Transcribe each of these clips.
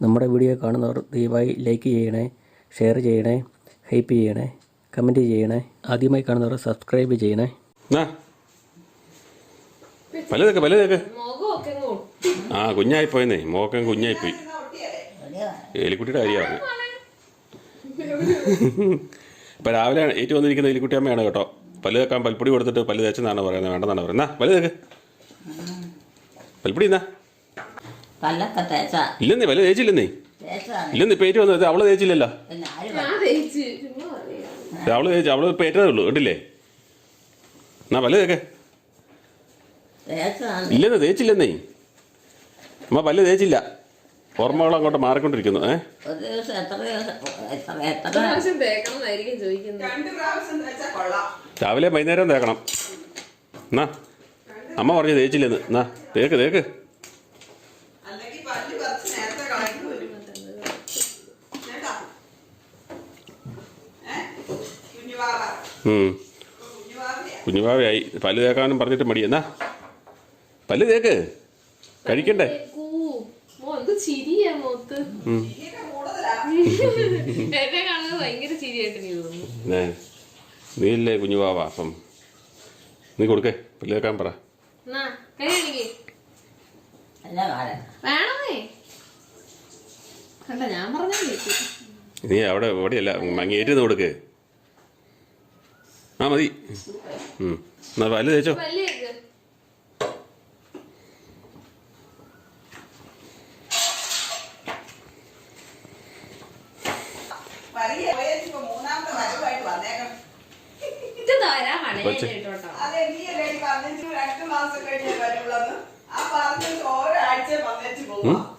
നമ്മുടെ വീഡിയോ കാണുന്നവർ ദയവായി ലൈക്ക് ചെയ്യണേ ഷെയർ ചെയ്യണേ ഹൈപ്പ് ചെയ്യണേ കമന്റ് ചെയ്യണേ. ആദ്യമായി കാണുന്നവർ സബ്സ്ക്രൈബ് ചെയ്യണേ. പലതൊക്കെ പലതൊക്കെ ആ കുഞ്ഞായി പോയെന്നേ മോക്കം കുഞ്ഞായിപ്പോയി എലിക്കുട്ടിയുടെ കാര്യമാണ് ഇപ്പം രാവിലെ ഏറ്റു വന്നിരിക്കുന്ന എലിക്കുട്ടി അമ്മയാണ് കേട്ടോ. പല്ല് തേക്കാൻ പൽപ്പൊടി കൊടുത്തിട്ട് പല്ല് തേച്ചെന്നാണ് പറയുന്നത്. വേണ്ടെന്നാണ് പറയുന്നത്. പല്ല് തേക്ക്. പൽപ്പൊടി എന്നാ പല്ലൊക്കെ തേച്ച. ഇല്ലെന്നേ വല്ല തേച്ചില്ലെന്നേ? ഇല്ലെന്നേ ഇപ്പം ഏറ്റു വന്നത് അവൾ തേച്ചില്ലല്ലോ. അവൾ തേച്ചു അവൾ ഉള്ളൂ കണ്ടില്ലേ? എന്നാ പല്ല് തേക്കെ. ഇല്ലെന്നേ തേച്ചില്ലെന്നേ. അമ്മ പല്ല് തേച്ചില്ല. ഓർമ്മകൾ അങ്ങോട്ട് മാറിക്കൊണ്ടിരിക്കുന്നു ഏ? രാവിലെ വൈകുന്നേരം തേക്കണം. എന്നാ അമ്മ പറഞ്ഞു തേച്ചില്ലെന്ന്. എന്നാ തേക്ക് തേക്ക് അല്ലെങ്കിൽ പല്ല് പറിച്ച് നേരത്തെ കളഞ്ഞു വരും കേട്ടാ ഏ കുഞ്ഞുവാവ ഉം. കുഞ്ഞുവാവയാ കുഞ്ഞുഭാവയായി പല്ല് തേക്കാനും പറഞ്ഞിട്ട് മടി. എന്നാ? പല്ല് തേക്ക്. കഴിക്കണ്ടേ? കൂ. മോ എന്ത് ചിരിയാ മോത്ത്. ഇനിയൊക്കെ കൂടുതലാ എന്നെ കാണുന്നത് ഭയങ്കര ചിരിയായിട്ട് എനിക്ക് തോന്നുന്നു. ഏ നീയല്ലേ കുഞ്ഞുഭാവ അപ്പം നീ കൊടുക്കേ. പല്ല് തേക്കാൻ പറ. നീ അവിടെ എവിടെയല്ല മങ്ങിയേറ്റ് കൊടുക്ക്. ആ മതി. എന്നാ പല്ല് തേച്ചോ.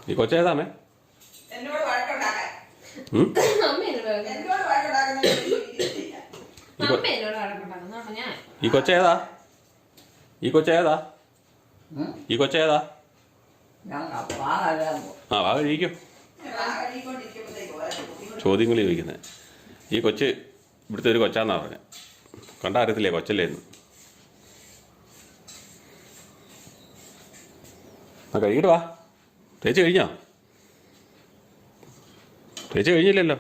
ഈ കൊച്ചേതാമേ? എന്നോട് വഴക്കുണ്ടാക്കാൻ ഉം? അമ്മ എന്നോട് വഴക്ക് എന്നോട് വഴക്കുണ്ടാക്കുന്ന ഈ കൊച്ചേതാ? കൊച്ചേതാ? കൊച്ചേതാ? ആ വാ കഴിക്കും. ചോദ്യങ്ങൾ ചോദിക്കുന്നത് ഈ കൊച്ച് ഇവിടുത്തെ ഒരു കൊച്ചാന്നാ പറഞ്ഞത് കണ്ട അറിയത്തില്ലേ കൊച്ചല്ലേ എന്ന്. ആ കഴിക്കട്ട് വാ. തേച്ച് കഴിഞ്ഞോ? തേച്ച് കഴിഞ്ഞില്ലല്ലോ.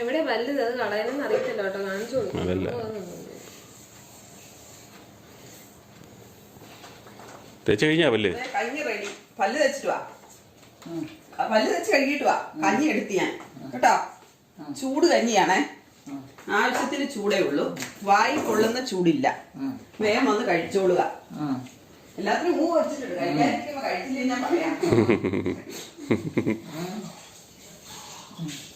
എവിടെ പല്ല് അത് കളയാനെന്ന് അറിയത്തില്ല കേട്ടോ. കാണിച്ചു തേച്ച് കഴിഞ്ഞാ പല്ല്? കഞ്ഞി റെഡി. പല്ല് തെച്ചിട്ട് വാ. പല്ല് തെച്ച് കഴുകിയിട്ട് വാ. കഞ്ഞി എടുത്ത് ഞാൻ. കേട്ടോ? ചൂട് കഞ്ഞിയാണേ. ആവശ്യത്തിന് ചൂടേ ഉള്ളൂ. വായി കൊള്ളുന്ന ചൂടില്ല. വേഗം വന്ന് കഴിച്ചോളുക. എല്ലാത്തിനും മൂ വെച്ചിട്ടുണ്ട്. കഴിക്കാതിരിക്കുമ്പോ കഴിച്ചില്ലേ ഞാൻ പറയാം.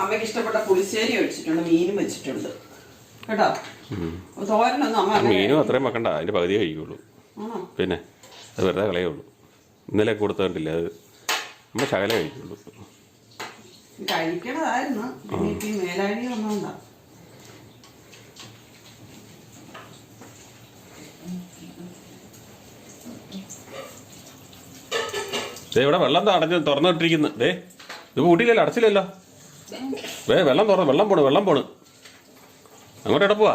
അമ്മയ്ക്ക് ഇഷ്ടപ്പെട്ട പുളിശ്ശേരി വെച്ചിട്ടുണ്ട് മീനും വെച്ചിട്ടുണ്ട്. കേട്ടോ? തോരനൊന്നും അമ്മ മീനും അത്രയും വെക്കണ്ട അതിന്റെ പകുതി കഴിക്കുള്ളൂ. പിന്നെ അത് വെറുതെ കളയുള്ളൂ ഇന്നലെ കൊടുത്തിട്ടില്ല അത് നമ്മൾ ശകല കഴിക്കുള്ളൂ. കഴിക്കണതായിരുന്നു. മേലാഴി ഇവിടെ വെള്ളം തടഞ്ഞ് തുറന്നിട്ടിരിക്കുന്നു? ദേ ഇത് കൂട്ടിയില്ലല്ലോ അടച്ചില്ലല്ലോ. ദേ വെള്ളം തുറന്നു വെള്ളം പോണ് വെള്ളം പോണ്. അങ്ങോട്ട് എവിടെ പോവാ?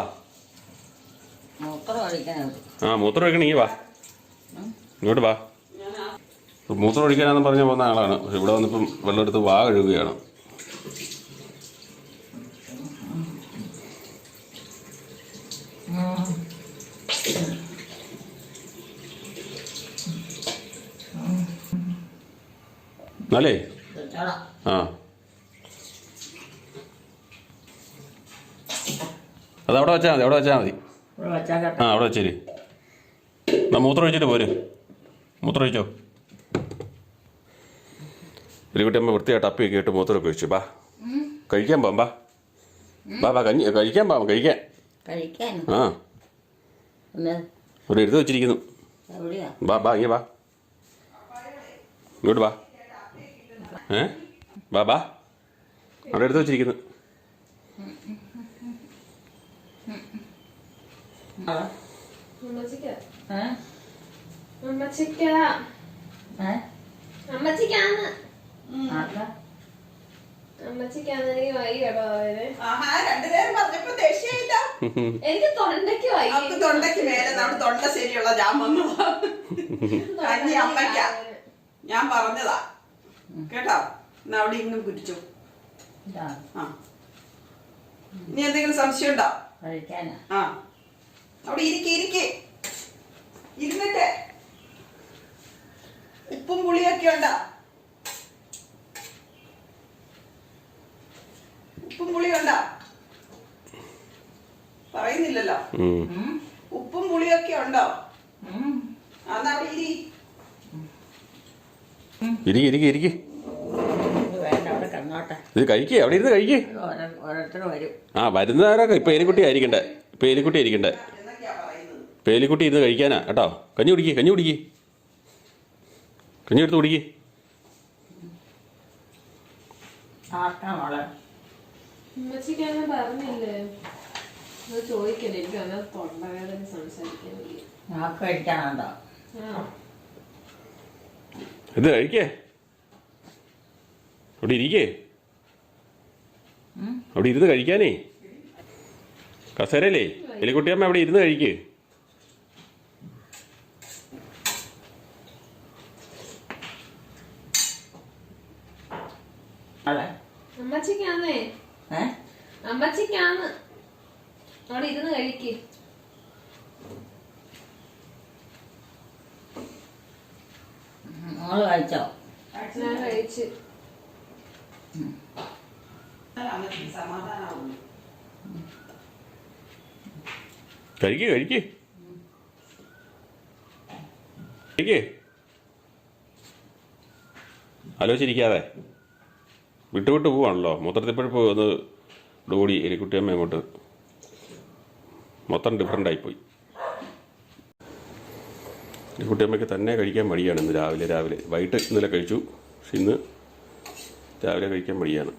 മൂത്രം ഒഴിക്കാനുണ്ട് ആ മൂത്രം ഒഴിക്കണ വാ. ഇങ്ങോട്ട് വാ. മൂത്രം ഒഴിക്കാനാന്ന് പറഞ്ഞ പോകുന്ന ആളാണ്. പക്ഷെ ഇവിടെ വന്നിപ്പം വെള്ളം എടുത്ത് വാ കഴുകുകയാണ്. എന്നാലേ? ആ. അവിടെ വെച്ചാൽ മതി അവിടെ വെച്ചാൽ മതി. ആ അവിടെ വെച്ചേര്. എന്നാ മൂത്രം ഒഴിച്ചിട്ട് പോര്. മൂത്രം ഒഴിച്ചോ. അമ്മ വൃത്തിയായിട്ട് അപ്പിയൊക്കെ ഇട്ട് മൂത്രമൊക്കെ ഒഴിച്ചു. ബാ. കഴിക്കാൻ പോവാം ബാ. ബാ ബാ കഞ്ഞി കഴിക്കാൻ പോവാം കഴിക്കാൻ. ആ. ഒരു ഇവിടെ എടുത്ത് വെച്ചിരിക്കുന്നു ബാ ബാ ഇങ്ങനെ ബാ. ഇങ്ങോട്ട് ബാ. ഏ? ബാ ബാ. അവിടെ എടുത്ത് വെച്ചിരിക്കുന്നു അമ്മച്ചിക്ക ഏ അമ്മച്ചിക്ക ഏ അമ്മച്ചിക്കാന്ന് ആർക്കാ അമ്മച്ചിക്കാന്ന് എനിക്ക് വൈകി കേട്ടോ അവർ ആഹാ രണ്ടുപേരും പറഞ്ഞപ്പോ ദേ എനിക്ക് തൊണ്ടയ്ക്ക് അവർക്ക് തൊണ്ടയ്ക്ക് മേലെ നമ്മുടെ തൊണ്ട ശരിയുള്ള ഞാൻ വന്നു. കഞ്ഞി അമ്മയ്ക്ക. ഞാൻ പറഞ്ഞതാ. കേട്ടോ? എന്നാ അവിടെ ഇന്നും കുരിച്ചു. ഇതാ. ആ. ഇനി എന്തെങ്കിലും സംശയം ഉണ്ടോ കഴിക്കാനാ. ആ. അവിടെ ഇരിക്കെ ഇരിക്കെ. ഇരുന്നിട്ട് ഉപ്പും പുളിയൊക്കെ ഉണ്ടോ? ഉപ്പും പുളിയും ഉണ്ടോ? പറയുന്നില്ലല്ലോ. ഉപ്പും പുളിയൊക്കെ ഉണ്ടോ. അന്ന് അവിടെ ഇരി. ഇരിക്ക് ഇരിക്ക് ഇരിക്ക്. ഇത് അവിടെ കിടന്നോട്ടെ. ഇത് കഴിക്കേ അവിടെ ഇരുന്ന് കഴിക്കേ. ആ വരുന്നവരൊക്കെ ഇപ്പൊ എലിക്കുട്ടി ആയിരിക്കണ്ടേ ഇപ്പൊ എലിക്കുട്ടി ആയിരിക്കണ്ടേ എലിക്കുട്ടി ഇരുന്ന് കഴിക്കാനാ. കേട്ടോ? കഞ്ഞി കുടിക്കേ കഞ്ഞി കുടിക്കേ. കഞ്ഞി എടുത്ത് കുടിക്കേ. ആർക്കാ മോളെ. പറഞ്ഞില്ലേ? അത് ചോദിക്കണ്ടേ. എനിക്ക് അങ്ങനെ തൊണ്ടവേദന സംസാരിക്കാൻ വയ്യ. നാക്ക് കഴിക്കാനുണ്ടോ ആ ഇത് കഴിക്കേ? അവിടെ ഇരിക്കേ. അവിടെ ഇരുന്ന് കഴിക്കാനേ. കസേരല്ലേ എലിക്കുട്ടിയമ്മ അവിടെ ഇരുന്ന് കഴിക്കേ മോളെ അമ്മച്ചിക്കാന്നേ ഏ അമ്മച്ചിക്കാന്ന് അവിടെ ഇരുന്ന് കഴിക്ക് മോൾ കഴിച്ചോ ഞാൻ കഴിച്ച് അന്നത്തെ സമാധാനമാവുന്നു കഴിക്കേ കഴിക്കേ. കഴിക്കേ. ആലോചിച്ചിരിക്കാതെ. വിട്ടു വിട്ടു പോവാണല്ലോ മൊത്തത്തിൽപ്പോഴപ്പോൾ ഒന്ന് ഓടി എലിക്കുട്ടിയമ്മ അങ്ങോട്ട്. മൊത്തം ഡിഫറെന്റ് ആയിപ്പോയി. എലിക്കുട്ടിയമ്മയ്ക്ക് തന്നെ കഴിക്കാൻ മടിയാണ് ഇന്ന് രാവിലെ രാവിലെ. വൈകിട്ട് ഇന്നലെ കഴിച്ചു. പക്ഷെ ഇന്ന് രാവിലെ കഴിക്കാൻ മടിയാണ്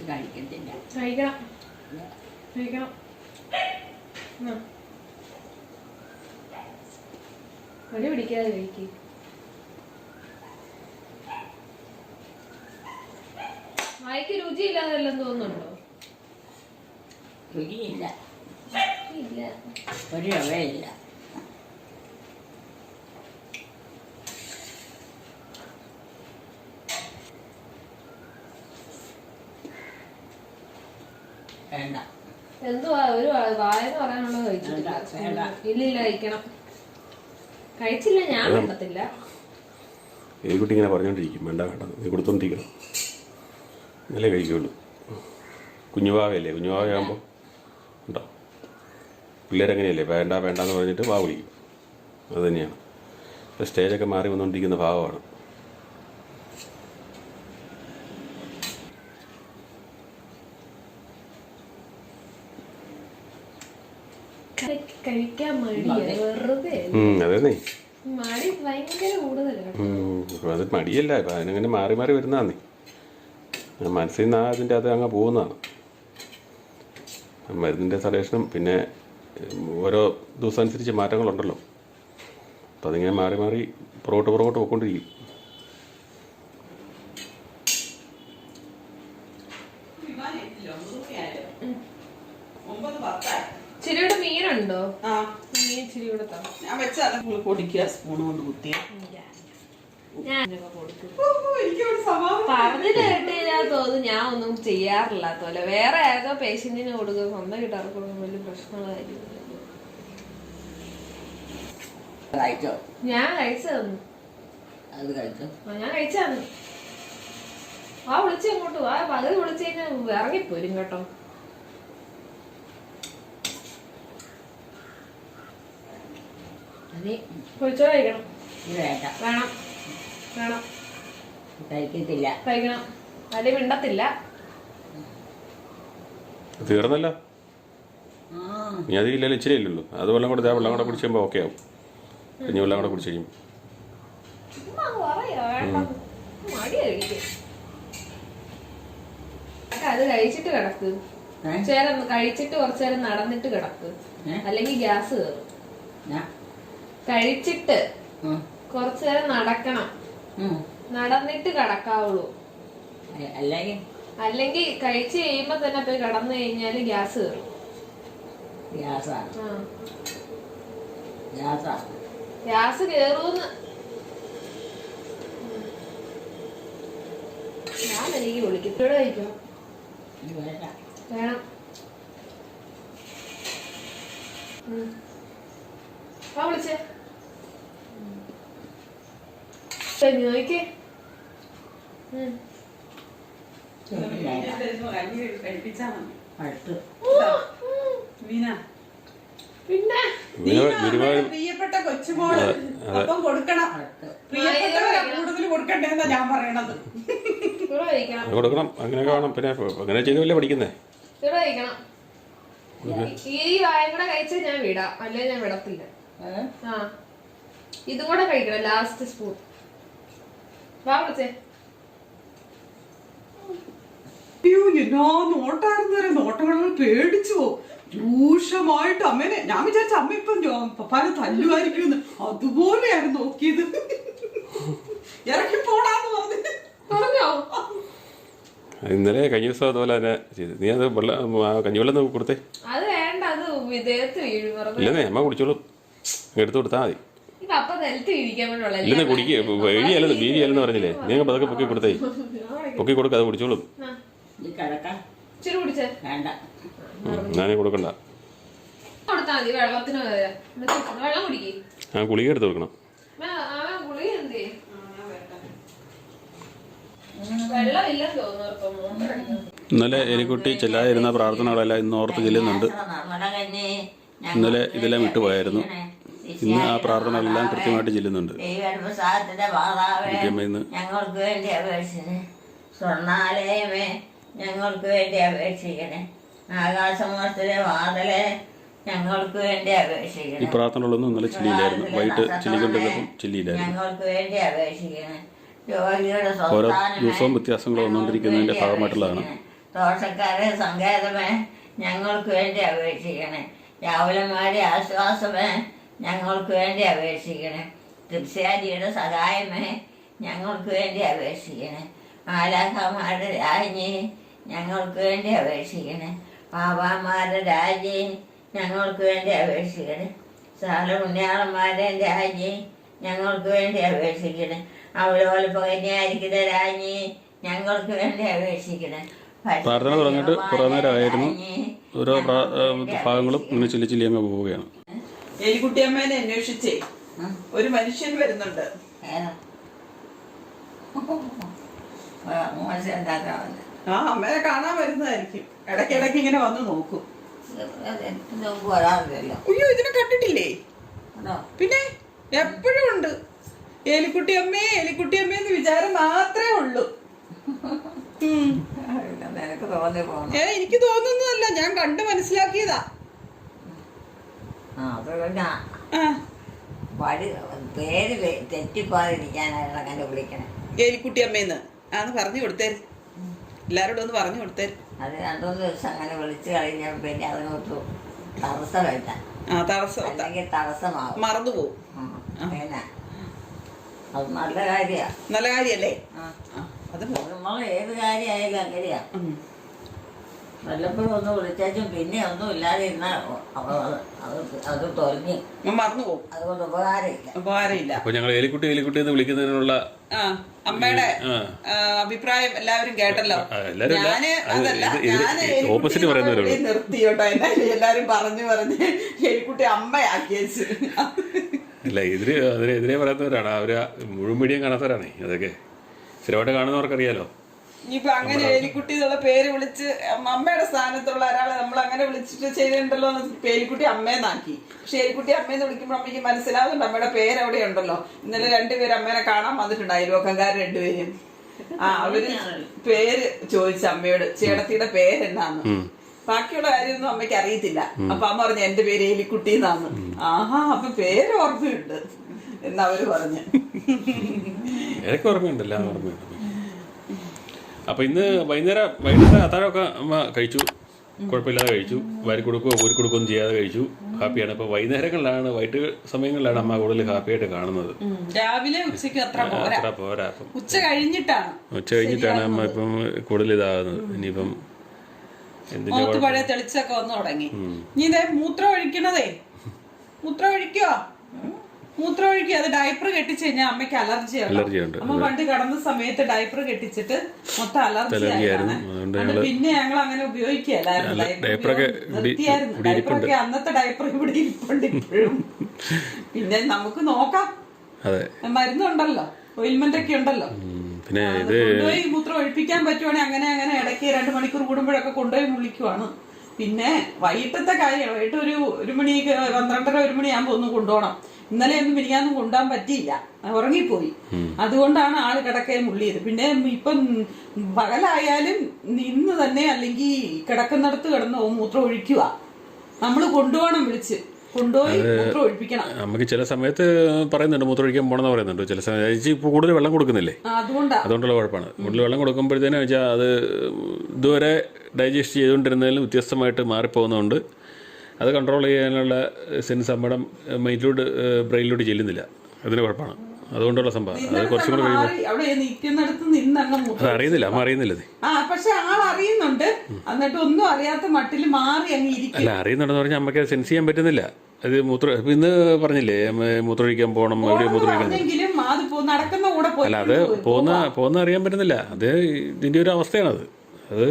ഇത് കഴിക്കത്തില്ല കഴിക്കണം കഴിക്കണം. മടി പിടിക്കാതെ കഴിക്ക് വായിക്ക് രുചിയില്ലാതെ വല്ലതും തോന്നുന്നുണ്ടോ? രുചിയില്ല. ഇല്ല ഒരു രവയില്ല വേണ്ട. എന്തുവാ ഒരു വാ- വായെന്ന് പറയാനുള്ളത് കഴിച്ചിട്ടില്ല. വേണ്ട, വേണ്ട. ഇല്ലില്ല കഴിക്കണം. കഴിച്ചില്ല ഞാൻ കണ്ടത്തില്ല എലിക്കുട്ടി ഇങ്ങനെ പറഞ്ഞുകൊണ്ടിരിക്കും വേണ്ട വേണ്ട നീ കൊടുത്തോണ്ടിരിക്കണം. ഇന്നലെ കഴിക്കുള്ളൂ. കുഞ്ഞുവാവയല്ലേ കുഞ്ഞുവാവയാകുമ്പോൾ ഉണ്ടോ? പിള്ളേരങ്ങനെയല്ലേ വേണ്ട വേണ്ട എന്ന് പറഞ്ഞിട്ട് വാവ് വിളിക്കും. അത് തന്നെയാണ്. ഇപ്പം സ്റ്റേജൊക്കെ മാറി വന്നുകൊണ്ടിരിക്കുന്ന ഭാവമാണ്. കഴിക്കാൻ മടിയാ. വെറുതെ. ഉം, അതേന്നേ മടി ഭയങ്കര കൂടുതലാണ് ഉം, ഇപ്പം അത് മടിയല്ല. ഇപ്പം അതിനങ്ങനെ മാറി മാറി വരുന്നതാന്നേ ആ മനസ്സിൽ നിന്ന് അതിന്റെ അത് അങ്ങ് പോകുന്നതാണ് മരുന്നിന്റെ സലേഷനും പിന്നെ ഓരോ ദിവസം അനുസരിച്ച് മാറ്റങ്ങളുണ്ടല്ലോ. അപ്പം അതിങ്ങനെ മാറി മാറി പുറകോട്ട് പുറകോട്ട് പോയിക്കൊണ്ടിരിക്കും. ഞാൻ വെച്ചാൽ നിങ്ങൾ പൊടിക്കുക സ്പൂൺ കൊണ്ട് കുത്തിയ. ഞാൻ തോന്നുന്നു. ഒന്നും ചെയ്യാറില്ലാത്ത പോലെ വേറെ ഏതോ പേഷ്യന്റിന് കൊടുക്കുക. സ്വന്തം കിട്ടാർക്ക് കൊടുക്കുന്ന വലിയ പ്രശ്നങ്ങളായിരിക്കും കഴിച്ചോ? ഞാൻ കഴിച്ചു അത് കഴിച്ചോ? ആ, ഞാൻ കഴിച്ചു തന്നു ആ വിളിച്ച് ഇങ്ങോട്ട് വാ. പകുതി വിളിച്ചു കഴിഞ്ഞാൽ ഇറങ്ങിപ്പോരും കേട്ടോ. അത് പൊളിച്ചോ കഴിക്കണം? ഇത് വേണ്ട. വേണം. വേണം. കഴിക്കത്തില്ല. കഴിക്കണം. അടി മിണ്ടത്തില്ല. തീർന്നല്ലോ? ആ. ഇനി അത് ഇല്ലല്ലോ ഇച്ചിരി ഇല്ലല്ലോ. അത് വെള്ളം കൂടെ വെള്ളം കൂടെ കുടിച്ച് കഴിയുമ്പോൾ ഓക്കെ ആവും. കഞ്ഞി വെള്ളം കൂടെ കുടിച്ച് കഴിയുമ്പോൾ അത് കഴിച്ചിട്ട് കിടക്ക്? ചേരം കഴിച്ചിട്ട് കുറച്ചു നേരം നടന്നിട്ട് കിടക്ക്. അല്ലെങ്കിൽ ഗ്യാസ് കയറും. കഴിച്ചിട്ട് കൊറച്ചു നേരം നടക്കണം. നടന്നിട്ട് കടക്കാവുള്ളൂ. അല്ലെങ്കിൽ അല്ലെങ്കിൽ കഴിച്ചു കഴിയുമ്പോ തന്നെ പോയി കടന്നു കഴിഞ്ഞാൽ ഗ്യാസ് കയറും ഗ്യാസ്? കേറൂന്ന്. ഞാൻ എനിക്ക് വിളിക്കും ഇവിടെ കഴിക്കണം വേണം. വിളിച്ചേ ശരി, നോക്കിക്കേ ഉം. ഇത് വേണ്ട കഞ്ഞി കഴിപ്പിച്ചാ മതി അടുത്ത് മീന പിന്നെ പ്രിയപ്പെട്ട കൊച്ചുമോൾ. അപ്പം കൊടുക്കണം. അടുത്ത് പ്രിയപ്പെട്ടവരാ കൂടുതൽ കൊടുക്കണ്ടേന്നാ ഞാൻ പറയണത്. കൊടുക്കണം. അങ്ങനെ വേണം പിന്നെ അങ്ങനെ ചെയ്തല്ലേ പഠിക്കുന്നേ. ഈ വായം കൂടെ കഴിച്ചാൽ ഞാൻ വിടാം. അല്ലെ ഞാൻ വിടത്തില്ല. ഇതും കൂടെ കഴിക്കണം. ലാസ്റ്റ് സ്പൂൺ അയ്യോ എന്നാ നോട്ടായിരുന്നു നോട്ടങ്ങൾ പേടിച്ചു പോകും രൂക്ഷമായിട്ട് അമ്മേനെ ഞാൻ വിചാരിച്ച അമ്മ ഇപ്പം പപ്പാനെ തല്ലുമായിരിക്കും അതുപോലെയായിരുന്നു നോക്കിയത്. ഇറക്കി പോടാന്ന് പറഞ്ഞു. പറഞ്ഞോ? ഇന്നലെ കഴിഞ്ഞ ദിവസം അതുപോലെ തന്നെ ചെയ്തു. നീ അത് വെള്ളം കഞ്ഞിവെള്ളം കൊടുത്തേ. അത് വേണ്ട അത് ഇല്ലെന്നേ അമ്മ കുടിച്ചോളും. എടുത്തു കൊടുത്താ കൊടുത്താൽ മതി. പപ്പ നിലത്ത് ഇരിക്കാൻ വേണ്ടിയുള്ള കുടിക്കുക വീഴിയല്ലെന്ന് പറഞ്ഞില്ലേ? നീ അങ്ങ് പതൊക്കെ പൊക്കി കൊടുത്തേ. പൊക്കി കൊടുക്ക അത് കുടിച്ചോളും. ഞാനേ കൊടുക്കണ്ട. ആ ഗുളിക എടുത്ത് കൊടുക്കണം ഇന്നലെ എലിക്കുട്ടി ചെല്ലാതിരുന്ന പ്രാർത്ഥനകളെല്ലാം ഇന്ന് ഓർത്ത് ചെല്ലുന്നുണ്ട്. ഇന്നലെ ഇതെല്ലാം വിട്ടുപോയായിരുന്നു ഇന്ന് ആ പ്രാർത്ഥന എല്ലാം കൃത്യമായിട്ട് ചെല്ലുന്നുണ്ട്. ഞങ്ങൾക്ക് വേണ്ടി അപേക്ഷിക്കണേ സ്വർണാലയമേ ഞങ്ങൾക്ക് വേണ്ടി അപേക്ഷിക്കണേ. ആകാശമോഷത്തിലെ വാതലെ ഞങ്ങൾക്ക് വേണ്ടി ഈ അപേക്ഷിക്കണേ പ്രാർത്ഥനകളൊന്നും ഇന്നലെ ചെല്ലിയില്ലായിരുന്നു. വൈകിട്ട് ചെല്ലിക്കൊണ്ടിരുന്നപ്പം ചെല്ലിയില്ലായിരുന്നു. ഞങ്ങൾക്ക് വേണ്ടി അപേക്ഷിക്കണേ. ഓരോ ദിവസവും വ്യത്യാസങ്ങൾ വന്നുകൊണ്ടിരിക്കുന്നതിന്റെ ഭാഗമായിട്ടുള്ളതാണ്. ദോഷക്കാരെ സങ്കേതമേ ഞങ്ങൾക്ക് വേണ്ടി അപേക്ഷിക്കണേ. രാവുലന്മാരെ ആശ്വാസമേ ഞങ്ങൾക്ക് വേണ്ടി അപേക്ഷിക്കണേ. തീർച്ചയായിട്ടും സഹായമേ ഞങ്ങൾക്ക് വേണ്ടി അപേക്ഷിക്കണേ. മാലാഖമാരുടെ രാജ്ഞി ഞങ്ങൾക്ക് വേണ്ടി അപേക്ഷിക്കണേ. പാപാമാരുടെ രാജ്ഞി ഞങ്ങൾക്ക് വേണ്ടി അപേക്ഷിക്കണേ. സാല പുണ്യാളന്മാരുടെ രാജ്ഞി ഞങ്ങൾക്ക് വേണ്ടി അപേക്ഷിക്കണേ. അവലോല പകഞ്ഞായിരിക്കുന്ന രാജ്ഞി ഞങ്ങൾക്ക് വേണ്ടി അപേക്ഷിക്കണേ. പ്രാർത്ഥന തുടങ്ങിയിട്ട് കുറേ നേരമായിരുന്നു. ഓരോ ഭാഗങ്ങളും ഇങ്ങനെ ചൊല്ലി ചൊല്ലി അങ്ങ് പോവുകയാണ്. എലിക്കുട്ടിയമ്മേനെ അന്വേഷിച്ചേ. ഒരു മനുഷ്യൻ വരുന്നുണ്ട്. ആ അമ്മേനെ കാണാൻ വരുന്നതായിരിക്കും. ഇടയ്ക്കിടയ്ക്ക് ഇങ്ങനെ വന്ന് നോക്കും. അയ്യോ ഇതിനെ കണ്ടിട്ടില്ലേ? പിന്നെ എപ്പോഴും ഉണ്ട്. എലിക്കുട്ടിയമ്മേ എലിക്കുട്ടിയമ്മേ എന്ന് വിചാരം മാത്രമേ ഉള്ളൂ. എനിക്ക് തോന്നുന്നതല്ല. ഞാൻ കണ്ട് മനസ്സിലാക്കിയതാ. വഴി പേര് തെറ്റിപ്പോകാതിരിക്കാനാണ് അങ്ങനെ വിളിക്കണേ. എലിക്കുട്ടിയമ്മേന്ന് ആന്ന് പറഞ്ഞു കൊടുത്തേര്. എല്ലാരോടും ഒന്ന് പറഞ്ഞു കൊടുത്തേര്. അത് രണ്ടുമൂന്ന് ദിവസം അങ്ങനെ വിളിച്ചു കഴിഞ്ഞാൽ പിന്നെ അതിനൊരു തടസ്സമില്ല ആ തടസ്സം അല്ലെങ്കിൽ തടസ്സമാവും. മറന്നു പോകും. പിന്നെ അത് നല്ല കാര്യമാണ് നല്ല കാര്യല്ലേ? അത് നമ്മൾ ഏത് കാര്യമായാലും അങ്ങനെയാ. ഉം. വല്ലപ്പോഴും ഒന്ന് വിളിച്ചാച്ചും പിന്നെ ഒന്നും ഇല്ലാതെ ഇരുന്നാൽ അത് തൊലഞ്ഞ് മറന്നു പോകും. അതുകൊണ്ട് ഉപകാരമില്ല. ഉപകാരമില്ല. അപ്പൊ ഞങ്ങൾ എലിക്കുട്ടി എലിക്കുട്ടി എന്ന് വിളിക്കുന്നതിനുള്ള അമ്മയുടെ അഭിപ്രായം എല്ലാവരും കേട്ടല്ലോ. ഞാൻ അത് അതല്ല ഇത് ഇത് ഞാൻ ഈ എലിക്കുട്ടി opposite പറയുന്നവരേ ഉള്ളൂ. ഇവിടെ നിർത്തി കേട്ടോ. എന്നാലും എല്ലാരും പറഞ്ഞു പറഞ്ഞ് എലിക്കുട്ടി അമ്മയാക്കി അല്ല ഇല്ല ഇതിന് അതിനെതിരെ പറയാത്തവരാണ് അവർ മുഴുവൻ മീഡിയം കാണാത്തവരാണ്. അതൊക്കെ സ്ഥിരമായിട്ട് കാണുന്നവർക്കറിയാലോ. ഇനിയിപ്പൊ അങ്ങനെ എലിക്കുട്ടി എന്നുള്ള പേര് വിളിച്ച് അമ്മ- അമ്മയുടെ സ്ഥാനത്തുള്ള ഒരാളെ നമ്മൾ അങ്ങനെ വിളിച്ചിട്ട് ചെയ്തിട്ടുണ്ടല്ലോ എന്ന് ഇപ്പൊ എലിക്കുട്ടി അമ്മേന്നാക്കി. പക്ഷെ എലിക്കുട്ടി അമ്മേന്ന് വിളിക്കുമ്പോൾ അമ്മയ്ക്ക് മനസ്സിലാവുന്നുണ്ട് അമ്മയുടെ പേര് അവിടെ ഉണ്ടല്ലോ. ഇന്നലെ രണ്ടുപേരും അമ്മേനെ കാണാൻ വന്നിട്ടുണ്ട് അയൽവക്കംകാർ രണ്ടുപേരും. ആ അവർ പേര് ചോദിച്ച അമ്മയോട് ചേട്ടത്തിയുടെ പേരെന്നാന്ന് ബാക്കിയുള്ള കാര്യമൊന്നും അമ്മയ്ക്ക് അറിയത്തില്ല. അപ്പൊ അമ്മ പറഞ്ഞു എന്റെ പേര് എലിക്കുട്ടി എന്നാന്ന്. ആഹാ അപ്പൊ പേര് ഓർമ്മയുണ്ട്. എന്നവര് പറഞ്ഞു. എനിക്ക് ഓർമ്മയുണ്ടല്ലോ ഓർമ്മയുണ്ട്. അപ്പോൾ ഇന്ന് വൈകുന്നേരം വൈകുന്നേരം അത്താഴമൊക്കെ അമ്മ കഴിച്ചു. കുഴപ്പമില്ലാതെ കഴിച്ചു. വാരി കൊടുക്കുകയോ ഊരി കൊടുക്കുകയും ചെയ്യാതെ കഴിച്ചു. ഹാപ്പിയാണ്. ഇപ്പോൾ വൈകുന്നേരങ്ങളിലാണ് വൈകിട്ട് സമയങ്ങളിലാണ് അമ്മ കൂടുതൽ ഹാപ്പിയായിട്ട് കാണുന്നത്. രാവിലെ ഉച്ചയ്ക്ക് അത്ര പോരാ. ഉച്ച കഴിഞ്ഞിട്ടാണ്. ഉച്ച കഴിഞ്ഞിട്ടാണ് അമ്മ ഇപ്പം കൂടുതൽ ഇതാകുന്നത്. ഇനിയിപ്പം മുഖത്ത് പഴയ തെളിച്ചൊക്കെ വന്നു തുടങ്ങി. നീ ഇതേ മൂത്രം ഒഴിക്കണതേ. മൂത്രം ഒഴിക്കോ മൂത്രം ഒഴിക്കുക അത് ഡയപ്പർ കെട്ടിച്ച് കഴിഞ്ഞാൽ അമ്മയ്ക്ക് അലർജിയാണ് അലർജി ഉണ്ട്. അമ്മ പണ്ട് കടന്ന സമയത്ത് ഡയപ്പർ കെട്ടിച്ചിട്ട് മൊത്തം അലർജി ആയിരുന്നു. പിന്നെ ഞങ്ങൾ അങ്ങനെ ഉപയോഗിക്കുകയല്ലായിരുന്നു. ഡയപ്പറൊക്കെ അന്നത്തെ ഡയപ്പർ ഇവിടെ ഇരിപ്പുണ്ട് ഇപ്പോഴും. പിന്നെ നമുക്ക് നോക്കാം. മരുന്നുണ്ടല്ലോ. ഓയിൽമെന്റ് ഒക്കെ ഉണ്ടല്ലോ. പിന്നെ ഇത് കൊണ്ടുപോയി മൂത്രം ഒഴിപ്പിക്കാൻ പറ്റുവാണെങ്കിൽ അങ്ങനെ അങ്ങനെ ഇടയ്ക്ക് രണ്ട് മണിക്കൂർ കൂടുമ്പോഴൊക്കെ കൊണ്ടുപോയി മുളിക്കുവാണ്. പിന്നെ വൈകിട്ടത്തെ കാര്യം വൈകിട്ട് ഒരു ഒരു മണി പന്ത്രണ്ടര ഒരു മണിയാകുമ്പോൾ ഒന്ന് കൊണ്ടുപോകണം ഇന്നലെ ഒന്നും മിനിയാന്നും കൊണ്ടുപോകാൻ പറ്റിയില്ല. ഉറങ്ങിപ്പോയി. അതുകൊണ്ടാണ് ആൾ കിടക്കയെ മുള്ളിയത്. പിന്നെ ഇപ്പം പകലായാലും ഇന്ന് തന്നെ അല്ലെങ്കിൽ കിടക്കുന്നിടത്ത് കിടന്ന് മൂത്രം ഒഴിക്കുക. നമ്മൾ കൊണ്ടുപോകണം വിളിച്ച്. മൂത്രം നമുക്ക് ചില സമയത്ത് പറയുന്നുണ്ട് മൂത്രമൊഴിക്കാൻ പോണെന്ന് പറയുന്നുണ്ട്. ചില സമയത്ത് ഇപ്പോൾ കൂടുതൽ വെള്ളം കൊടുക്കുന്നില്ലേ? അതുകൊണ്ടുള്ള കുഴപ്പമാണ്. കൂടുതൽ വെള്ളം കൊടുക്കുമ്പോഴത്തേനും വെച്ചാൽ അത് ഇതുവരെ ഡൈജസ്റ്റ് ചെയ്തുകൊണ്ടിരുന്നതിലും വ്യത്യസ്തമായിട്ട് മാറിപ്പോകുന്നതുകൊണ്ട് അത് കൺട്രോൾ ചെയ്യാനുള്ള സെൻസ് നമ്മുടെ മൈൻഡിലോട്ട് ബ്രെയിനിലോട്ട് ചെല്ലുന്നില്ല. അതിന് കുഴപ്പമാണ്. അതുകൊണ്ടുള്ള സംഭവം. അത് കുറച്ചും കൂടെ കഴിയുമ്പോൾ അത് അറിയുന്നില്ല അമ്മ അറിയുന്നില്ല ആ പക്ഷെ ആൾ അറിയുന്നുണ്ട്. എന്നിട്ട് ഒന്നും അറിയാത്ത മട്ടിൽ മാറി അങ്ങ് ഇരിക്കും. അല്ല അറിയുന്നുണ്ടെന്ന് പറഞ്ഞാൽ അമ്മയ്ക്ക് സെൻസ് ചെയ്യാൻ പറ്റുന്നില്ല. അത് മൂത്ര ഇന്ന് പറഞ്ഞില്ലേ മൂത്ര മൂത്രമൊഴിക്കാൻ പോകണം എവിടെ മൂത്രമൊഴിക്കണം അല്ല അത് പോകുന്ന പോകുന്ന അറിയാൻ പറ്റുന്നില്ല. അത് ഇതിന്റെ ഒരു അവസ്ഥയാണത്. അത്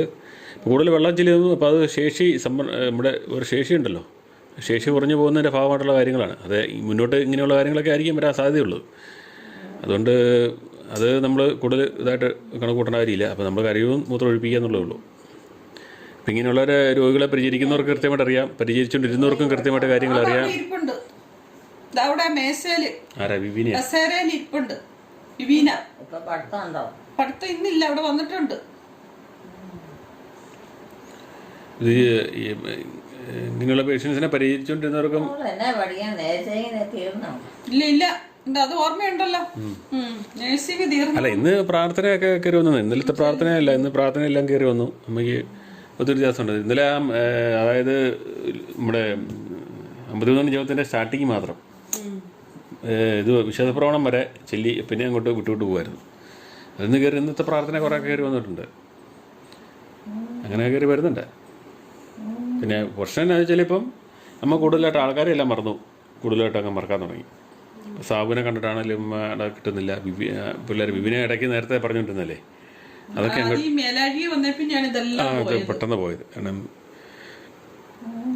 കൂടുതൽ വെള്ളം ചെല്ലുന്നു അപ്പോൾ അത് ശേഷി സമ്മ നമ്മുടെ ഒരു ശേഷി ഉണ്ടല്ലോ. ശേഷി കുറഞ്ഞു പോകുന്നതിന്റെ ഭാഗമായിട്ടുള്ള കാര്യങ്ങളാണ്. അത് മുന്നോട്ട് ഇങ്ങനെയുള്ള കാര്യങ്ങളൊക്കെ ആയിരിക്കും വരാൻ സാധ്യതയുള്ളൂ. അതുകൊണ്ട് അത് നമ്മൾ കൂടുതൽ ഇതായിട്ട് കണക്കൂട്ടേണ്ട കാര്യമില്ല. അപ്പോൾ നമ്മൾ കരയും മൂത്രം ഒഴിപ്പിക്കുക എന്നുള്ളേ ഉള്ളൂ. അപ്പം ഇങ്ങനെയുള്ള രോഗികളെ പരിചരിക്കുന്നവർക്ക് കൃത്യമായിട്ട് അറിയാം. പരിചരിച്ചുകൊണ്ടിരുന്നവർക്കും കൃത്യമായിട്ട് കാര്യങ്ങൾ അറിയാം. അവിടെ ആരാ? ഇരിപ്പുണ്ട്. വിവീന. പഠിത്തം ഇന്നില്ല. അവിടെ വന്നിട്ടുണ്ട്. ഇത് ഈ, പേഷ്യൻസിനെ പരിഹരിച്ചുകൊണ്ടിരുന്നവർക്കും ഇല്ല ഇല്ല. അത് ഓർമ്മയുണ്ടല്ലോ. നഴ്സിംഗ് തീർന്നു. അല്ല ഇന്ന് പ്രാർത്ഥനയൊക്കെ കയറി വന്നു. ഇന്നലത്തെ പ്രാർത്ഥനയല്ല ഇന്ന് പ്രാർത്ഥന എല്ലാം കയറി വന്നു. അമ്മയ്ക്ക് ഒത്തിരി വ്യത്യാസമുണ്ട് ഇന്നലെ ആ അതായത് നമ്മുടെ അമ്പതിമൂന്ന് ജീവിതത്തിന്റെ സ്റ്റാർട്ടിങ് മാത്രം. ഇത് വിശദപ്രവണം വരെ ചെല്ലി പിന്നെ അങ്ങോട്ട് വിട്ടുവിട്ട് പോകുമായിരുന്നു അതിന്ന് കയറി ഇന്നത്തെ പ്രാർത്ഥന കുറേ കയറി വന്നിട്ടുണ്ട്. അങ്ങനെ കയറി വരുന്നുണ്ട്. പിന്നെ പ്രശ്നം എന്താ വെച്ചാൽ ഇപ്പം നമ്മൾ കൂടുതലായിട്ട് ആൾക്കാരെ എല്ലാം മറന്നു. കൂടുതലായിട്ട് അങ്ങ് മറക്കാൻ തുടങ്ങി. സാബുവിനെ കണ്ടിട്ടാണെങ്കിലും കിട്ടുന്നില്ല. ബിബി പിള്ളേർ ബിബിനെ ഇടയ്ക്ക് നേരത്തെ പറഞ്ഞുകൊണ്ടിരുന്നല്ലേ? അതൊക്കെ ആ അത് പെട്ടെന്ന് പോയത്. കാരണം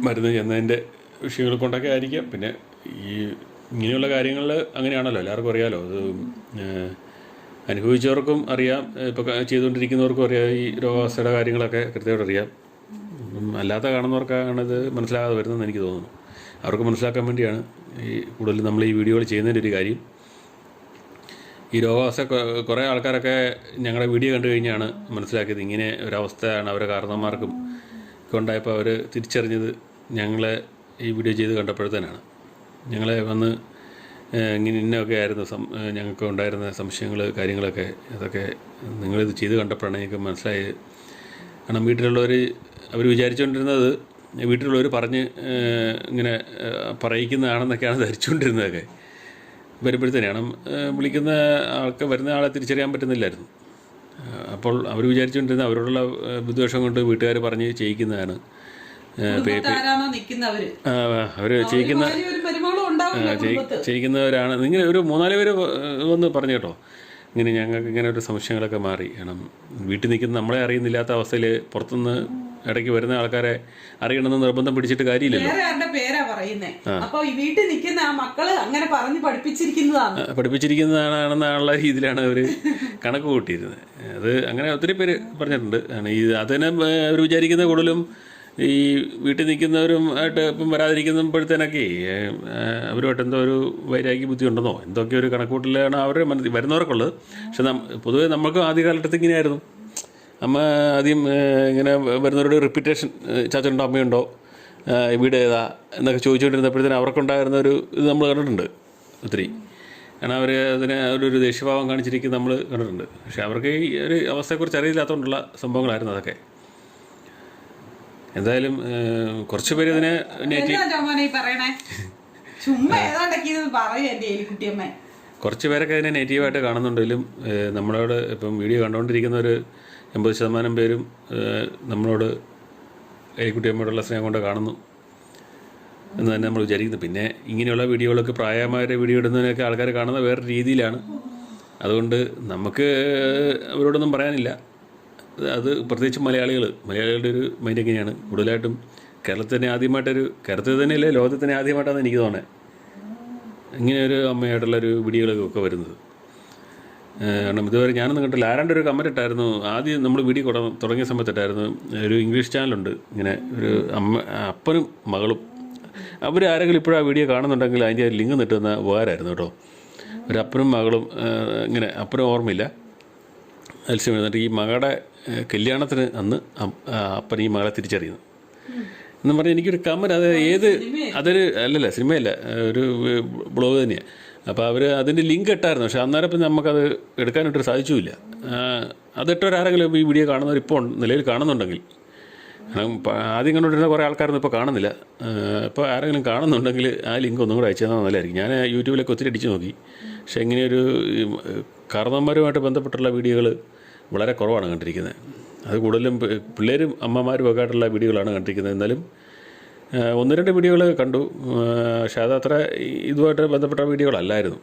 മരുന്ന് ചെന്നതിന്റെ വിഷയങ്ങൾ കൊണ്ടൊക്കെ ആയിരിക്കാം. പിന്നെ ഈ ഇങ്ങനെയുള്ള കാര്യങ്ങളിൽ അങ്ങനെയാണല്ലോ. എല്ലാവർക്കും അറിയാമല്ലോ അത് അനുഭവിച്ചവർക്കും അറിയാം. ഇപ്പോൾ ചെയ്തുകൊണ്ടിരിക്കുന്നവർക്കും അറിയാം. ഈ രോഗാവസ്ഥയുടെ കാര്യങ്ങളൊക്കെ കൃത്യമായിട്ട് അറിയാം. അല്ലാത്ത കാണുന്നവർക്കാണ് ഇത് മനസ്സിലാകാതെ വരുന്നതെന്ന് എനിക്ക് തോന്നുന്നു. അവർക്ക് മനസ്സിലാക്കാൻ വേണ്ടിയാണ് ഈ കൂടുതൽ നമ്മൾ ഈ വീഡിയോകൾ ചെയ്യുന്നതിന്റെ ഒരു കാര്യം. ഈ രോഗാവസ്ഥ കുറേ ആൾക്കാരൊക്കെ ഞങ്ങളുടെ വീഡിയോ കണ്ടു കഴിഞ്ഞാണ് മനസ്സിലാക്കിയത്. ഇങ്ങനെ ഒരവസ്ഥയാണ് അവരെ കാരണന്മാർക്കും ഉണ്ടായപ്പോൾ അവർ തിരിച്ചറിഞ്ഞത് ഞങ്ങളെ ഈ വീഡിയോ ചെയ്ത് കണ്ടപ്പോഴത്തേനാണ്. ഞങ്ങളെ വന്ന് ഇങ്ങനെ ഇന്നൊക്കെ ആയിരുന്നു സം ഞങ്ങൾക്ക് ഉണ്ടായിരുന്ന സംശയങ്ങൾ കാര്യങ്ങളൊക്കെ അതൊക്കെ നിങ്ങളിത് ചെയ്ത് കണ്ടപ്പോഴാണ് ഞങ്ങൾക്ക് മനസ്സിലായത്. കാരണം വീട്ടിലുള്ളവർ അവർ വിചാരിച്ചുകൊണ്ടിരുന്നത് വീട്ടിലുള്ളവർ പറഞ്ഞ് ഇങ്ങനെ പറയിക്കുന്നതാണെന്നൊക്കെയാണ് ധരിച്ചുകൊണ്ടിരുന്നതൊക്കെ വരുമ്പോഴത്തേനാണ് വിളിക്കുന്ന ആൾക്ക് വരുന്ന ആളെ തിരിച്ചറിയാൻ പറ്റുന്നില്ലായിരുന്നു. അപ്പോൾ അവർ വിചാരിച്ചുകൊണ്ടിരുന്ന അവരോടുള്ള വിദ്വേഷം കൊണ്ട് വീട്ടുകാർ പറഞ്ഞ് ചെയ്യിക്കുന്നതാണ്. അവർ ചെയ്യിക്കുന്ന ചെയ്യിക്കുന്നവരാണ്. ഇങ്ങനെ ഒരു മൂന്നാൽ പേര് വന്ന് പറഞ്ഞു കേട്ടോ. ഇങ്ങനെ ഞങ്ങൾക്ക് ഇങ്ങനെ ഒരു സംശയങ്ങളൊക്കെ മാറി. കാരണം വീട്ടിൽ നിൽക്കുന്ന നമ്മളെ അറിയുന്നില്ലാത്ത അവസ്ഥയിൽ പുറത്തുനിന്ന് ഇടയ്ക്ക് വരുന്ന ആൾക്കാരെ അറിയണമെന്ന് നിർബന്ധം പിടിച്ചിട്ട് കാര്യമില്ലല്ലോ. പേരാ പറയുന്നേ? അപ്പൊ ഈ വീട്ടിൽ നിൽക്കുന്ന ആ മക്കൾ അങ്ങനെ പറഞ്ഞ് പഠിപ്പിച്ചിരിക്കുന്നതാണ്. പഠിപ്പിച്ചിരിക്കുന്നതാണെന്നുള്ള രീതിയിലാണ് അവർ കണക്ക് കൂട്ടിയിരുന്നത്. അത് അങ്ങനെ ഒത്തിരി പേര് പറഞ്ഞിട്ടുണ്ട്. ഈ അതിനെ അവർ വിചാരിക്കുന്ന കൂടുതലും ഈ വീട്ടിൽ നിൽക്കുന്നവരും ആയിട്ട് ഇപ്പം വരാതിരിക്കുമ്പോഴത്തേനൊക്കെ അവരുമായിട്ട് എന്തോ ഒരു വൈരാഗ്യ ബുദ്ധി ഉണ്ടെന്നോ? എന്തൊക്കെ ഒരു കണക്കൂട്ടിലാണ് അവർ മനസ്സിൽ വരുന്നവർക്കുള്ളത്. പക്ഷെ പൊതുവേ നമുക്ക് ആദ്യ കാലഘട്ടത്തിൽ ഇങ്ങനെയായിരുന്നു. അമ്മ ആദ്യം ഇങ്ങനെ വരുന്നവരുടെ റിപ്പീറ്റേഷൻ ചാച്ചനുണ്ടോ അമ്മയുണ്ടോ വീട് ഏതാ എന്നൊക്കെ ചോദിച്ചുകൊണ്ടിരുന്നപ്പോഴത്തേനും അവർക്കുണ്ടായിരുന്ന ഒരു ഇത് നമ്മൾ കണ്ടിട്ടുണ്ട് ഒത്തിരി. കാരണം അവർ അതിനെ അവരൊരു ദേഷ്യഭാവം കാണിച്ചിരിക്കുന്നത് നമ്മൾ കണ്ടിട്ടുണ്ട്. പക്ഷെ അവർക്ക് ഈ ഒരു അവസ്ഥയെക്കുറിച്ച് അറിയില്ലാത്തതുകൊണ്ടുള്ള സംഭവങ്ങളായിരുന്നു അതൊക്കെ. എന്തായാലും കുറച്ച് പേര് ഇതിനെ കുറച്ച് പേരൊക്കെ അതിനെ നെഗറ്റീവായിട്ട് കാണുന്നുണ്ടെങ്കിലും നമ്മളോട് ഇപ്പം വീഡിയോ കണ്ടുകൊണ്ടിരിക്കുന്ന ഒരു എൺപത് ശതമാനം പേരും നമ്മളോട് നമ്മളോട് എലിക്കുട്ടിയമ്മയോടുള്ള സ്നേഹം കൊണ്ട് കാണുന്നു എന്ന് തന്നെ നമ്മൾ വിചാരിക്കുന്നു. പിന്നെ ഇങ്ങനെയുള്ള വീഡിയോകളൊക്കെ പ്രായമായവരെ വീഡിയോ ഇടുന്നതിനൊക്കെ ആൾക്കാർ കാണുന്ന വേറെ രീതിയിലാണ്. അതുകൊണ്ട് നമുക്ക് അവരോടൊന്നും പറയാനില്ല. അത് പ്രത്യേകിച്ച് മലയാളികൾ മലയാളികളുടെ ഒരു മൈൻഡ് എങ്ങനെയാണ്? കൂടുതലായിട്ടും കേരളത്തിൽ തന്നെ ആദ്യമായിട്ടൊരു കേരളത്തിൽ തന്നെയല്ലേ ലോകത്തിൽ തന്നെ ആദ്യമായിട്ടാണ് എനിക്ക് തോന്നുന്നത്. ഇങ്ങനെ ഒരു അമ്മയായിട്ടുള്ള ഒരു വീഡിയോകളൊക്കെ വരുന്നത്. കാരണം ഇതുവരെ ഞാനൊന്നും കണ്ടില്ല ആരാണ്ട് ഒരു കമന്റ് ഇട്ടായിരുന്നു. ആദ്യം നമ്മൾ വീഡിയോ തുട- തുടങ്ങിയ സമയത്തിട്ടായിരുന്നു. ഒരു ഇംഗ്ലീഷ് ചാനലുണ്ട് ഇങ്ങനെ ഒരു അമ്മ അപ്പനും മകളും. അവർ ആരെങ്കിലും ഇപ്പോഴും ആ വീഡിയോ കാണുന്നുണ്ടെങ്കിൽ അതിന്റെ ലിങ്ക് നിട്ടുന്ന ഉപകാരമായിരുന്നു കേട്ടോ. ഒരു അപ്പനും മകളും ഇങ്ങനെ അപ്പനും ഓർമ്മയില്ല. മത്സ്യം എന്നിട്ട് ഈ മകളുടെ കല്യാണത്തിന് അന്ന് അപ്പൻ മകളെ തിരിച്ചറിയുന്നു. എന്ന് പറഞ്ഞാൽ എനിക്കൊരു കമന്റ് അത് ഏത് അതൊരു അല്ലല്ല സിനിമയല്ല ഒരു ബ്ലോഗ് തന്നെയാണ് അപ്പോൾ അവർ അതിന്റെ ലിങ്ക് ഇട്ടായിരുന്നു പക്ഷേ അന്നേരം ഇപ്പം നമുക്കത് എടുക്കാനായിട്ട് സാധിച്ചുമില്ല. അതിട്ടവരാരെങ്കിലും ഈ വീഡിയോ കാണുന്നവർ ഇപ്പോൾ നിലയിൽ കാണുന്നുണ്ടെങ്കിൽ കാരണം ആദ്യം കണ്ടുകൊണ്ടിരുന്ന കുറേ ആൾക്കാരൊന്നും ഇപ്പോൾ കാണുന്നില്ല. ഇപ്പോൾ ആരെങ്കിലും കാണുന്നുണ്ടെങ്കിൽ ആ ലിങ്ക് ഒന്നും കൂടെ അയച്ചു തന്നാൽ നല്ലതായിരിക്കും. ഞാൻ യൂട്യൂബിലൊക്കെ ഒത്തിരി അടിച്ച് നോക്കി. പക്ഷേ ഇങ്ങനെയൊരു ഈ, കാരണവന്മാരുമായിട്ട് ബന്ധപ്പെട്ടുള്ള വീഡിയോകൾ വളരെ കുറവാണ് കണ്ടിരിക്കുന്നത്. അത് കൂടുതലും പിള്ളേരും അമ്മമാരും ഒക്കെ ആയിട്ടുള്ള വീഡിയോകളാണ് കണ്ടിരിക്കുന്നത്. എന്നാലും ഒന്ന് രണ്ട് വീഡിയോകൾ കണ്ടു. പക്ഷേ അത് അത്ര ഇതുമായിട്ട് ബന്ധപ്പെട്ട വീഡിയോകളല്ലായിരുന്നു.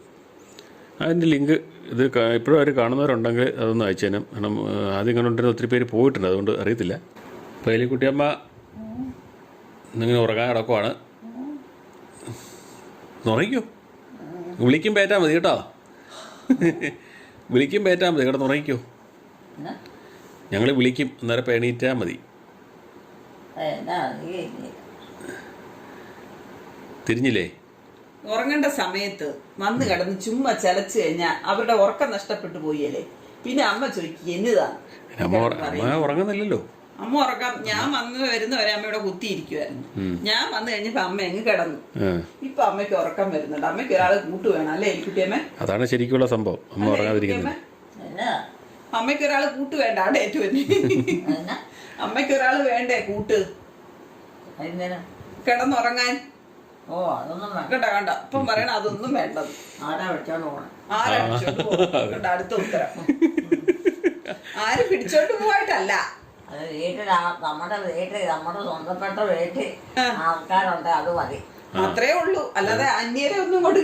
അതിന്റെ ലിങ്ക് ഇത് ഇപ്പോഴും അവർ കാണുന്നവരുണ്ടെങ്കിൽ അതൊന്ന് അയച്ചു തരാം കാരണം ആദ്യം കണ്ടുകൊണ്ടിരുന്ന ഒത്തിരി പേര് പോയിട്ടുണ്ട്. അതുകൊണ്ട് അറിയത്തില്ല. അപ്പോൾ എലിക്കുട്ടിയമ്മ ഇന്നിങ്ങനെ ഉറങ്ങാൻ കിടക്കുവാണ്. ഉറങ്ങിക്കോ? വിളിക്കും പേറ്റാൽ മതി കേട്ടോ. വിളിക്കും പേറ്റാൽ മതി കേട്ടോ. ഉറങ്ങിക്കോ? ഞങ്ങൾ വിളിക്കും. അന്നേരം പേണീറ്റാ മതി. തിരിഞ്ഞില്ലേ? ഉറങ്ങേണ്ട സമയത്ത് വന്ന് കിടന്ന് ചുമ്മാ ചലച്ചു കഴിഞ്ഞാൽ അവരുടെ ഉറക്കം നഷ്ടപ്പെട്ടു പോയല്ലേ? പിന്നെ അമ്മ ചോദിക്കും എന്നതാണ് അമ്മ ഉറ- അമ്മ ഉറങ്ങുന്നില്ലല്ലോ. അമ്മ ഉറക്കം ഞാൻ വന്ന് വരുന്നവരെ അമ്മയുടെ കുത്തിയിരിക്കുവായിരുന്നു. ഞാൻ വന്നു കഴിഞ്ഞപ്പോ അമ്മ എങ്ങ് കിടന്നു. ഇപ്പൊ അമ്മയ്ക്ക് ഉറക്കം വരുന്നുണ്ട്. അമ്മയ്ക്ക് ഒരാളെ കൂട്ടുവേണം അല്ലേ എലിക്കുട്ടിയമ്മ? അതാണ് ശരിക്കുള്ള സംഭവം. അമ്മ ഉറങ്ങാതിരിക്കുന്നത്. എന്നാ? അമ്മയ്ക്ക് ഒരാൾ കൂട്ട് വേണ്ട അവിടെ ഏറ്റവും അമ്മയ്ക്ക് ഒരാൾ വേണ്ടേ കൂട്ട്? കിടന്നുറങ്ങാൻ. ഓ അതൊന്നും കണ്ട കണ്ട? ഇപ്പം പറയണ അതൊന്നും വേണ്ടത്. ആരാ വെച്ചോണ്ട് പോകണം ആരാ കണ്ട അടുത്ത ഉത്തരം. ആരും പിടിച്ചോണ്ട് പോയിട്ടല്ല. വീട്ടിൽ നമ്മുടെ വീട്ടിൽ നമ്മുടെ സ്വന്തപ്പെട്ട വീട്ടിൽ ആൾക്കാരുണ്ട് അത് മതി. അത്രേ ഉള്ളൂ. അല്ലാതെ അന്യരെ ഒന്നും കൊണ്ട്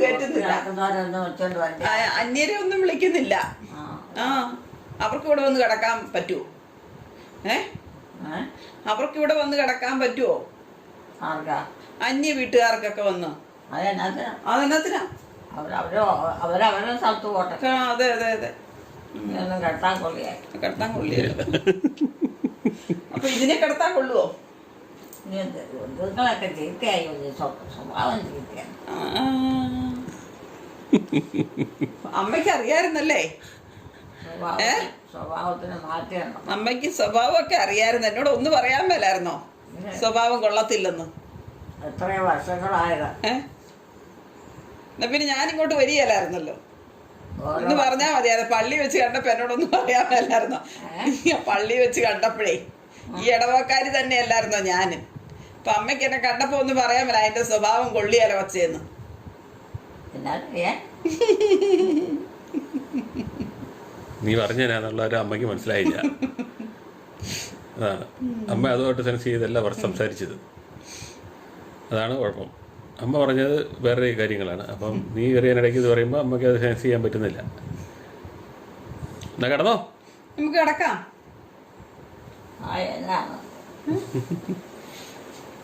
ആ, അന്യരെ ഒന്നും വിളിക്കുന്നില്ല. ആ. അവർക്ക് ഇവിടെ വന്ന് കിടക്കാൻ പറ്റുമോ ഏ? അവർക്ക് ഇവിടെ വന്ന് കിടക്കാൻ പറ്റുമോ അന്യ വീട്ടുകാർക്കൊക്കെ വന്ന്. അതെന്നാ അതെന്നത്തിനാ? അവരവരോ അവരവരുടെ സ്ഥലത്ത് പോട്ടെ. ആ, അതെ അതെ അതെ. ഇതൊന്നും കെട്ടാൻ കൊള്ളിയായി. കിടത്താൻ കൊള്ളിയല്ലോ അപ്പൊ ഇതിനെ കിടത്താൻ കൊള്ളുവോ? നിങ്ങളൊക്കെ ചീത്തയായി ഒരു സ്വ- സ്വഭാവം ചീത്തയാണ് അമ്മയ്ക്ക് അറിയായിരുന്നല്ലേ? സ്വഭാവം. സ്വഭാവത്തിന് അമ്മയ്ക്ക് സ്വഭാവമൊക്കെ അറിയായിരുന്നു. എന്നോട് ഒന്ന് പറയാൻ മേലായിരുന്നോ? സ്വഭാവം കൊള്ളത്തില്ലെന്ന്. എത്രയോ വർഷങ്ങളായത്. ഏ? എന്നാ പിന്നെ ഞാൻ ഇങ്ങോട്ട് വരികയല്ലായിരുന്നല്ലോ ഒന്ന് പറഞ്ഞാ മതി. അത് പള്ളി വെച്ച് കണ്ടപ്പോ എന്നോടൊന്നും പറയാൻ മേലായിരുന്നോ? പള്ളി വെച്ച് കണ്ടപ്പോഴേ ഈ ഇടവക്കാരി തന്നെ അല്ലായിരുന്നോ ഞാൻ? അപ്പൊ അമ്മയ്ക്ക് എന്നെ കണ്ടപ്പോ ഒന്ന് പറയാൻ മേല. അതിന്റെ സ്വഭാവം കൊള്ളിയാലോ വച്ചേന്ന് നീ പറഞ്ഞതിനാന്നുള്ള ഒരു അമ്മയ്ക്ക് മനസ്സിലായില്ല. അതാണ്. അമ്മ അതുമായിട്ട് സെൻസ് ചെയ്തല്ല അവർ സംസാരിച്ചത്. അതാണ് കുഴപ്പം. അമ്മ പറഞ്ഞത് വേറെ കാര്യങ്ങളാണ്. അപ്പം നീ കയറിയതിനിടയ്ക്ക് ഇത് പറയുമ്പോൾ അമ്മയ്ക്ക് അത് സെൻസ് ചെയ്യാൻ പറ്റുന്നില്ല. എന്നാ കിടന്നോ? നമുക്ക് കിടക്കാം.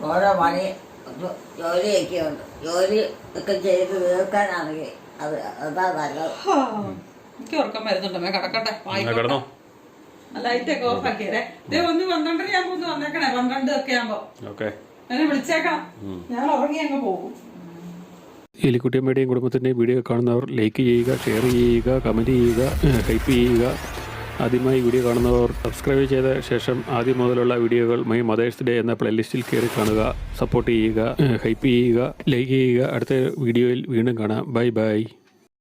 ഓരോ പണി ജോലിയൊക്കെ ഉണ്ട് ജോലി ഒക്കെ ചെയ്ത് തീർക്കാനാണെങ്കിൽ അത് അതാ നല്ലത്. എനിക്ക് ഉറക്കം വരുന്നുണ്ട്. അമ്മേ കിടക്കട്ടെ. കിടന്നോ? ലൈറ്റൊക്കെ ഓഫ് ആക്കിയേ. ദേ ഒന്ന് പന്ത്രണ്ടര ആകുമ്പോ ഒന്ന് വന്നേക്കണേ. പന്ത്രണ്ട് ഒക്കെ ആകുമ്പോ ഓക്കെ. എന്നെ വിളിച്ചേക്കാം. ഞാൻ ഉറങ്ങി അങ്ങ് പോകും. എലിക്കുട്ടിയമ്മയുടെയും കുടുംബത്തിന്റെയും വീഡിയോ കാണുന്നവർ ലൈക്ക് ചെയ്യുക ഷെയർ ചെയ്യുക കമന്റ് ചെയ്യുക ടൈപ്പ് ചെയ്യുക. ആദ്യമായി വീഡിയോ കാണുന്നവർ സബ്സ്ക്രൈബ് ചെയ്ത ശേഷം ആദ്യം മുതലുള്ള വീഡിയോകൾ മൈ മദേഴ്സ് ഡേ എന്ന പ്ലേലിസ്റ്റിൽ കയറി കാണുക സപ്പോർട്ട് ചെയ്യുക ഹൈപ്പ് ചെയ്യുക ലൈക്ക് ചെയ്യുക. അടുത്ത വീഡിയോയിൽ വീണ്ടും കാണാം. Bye bye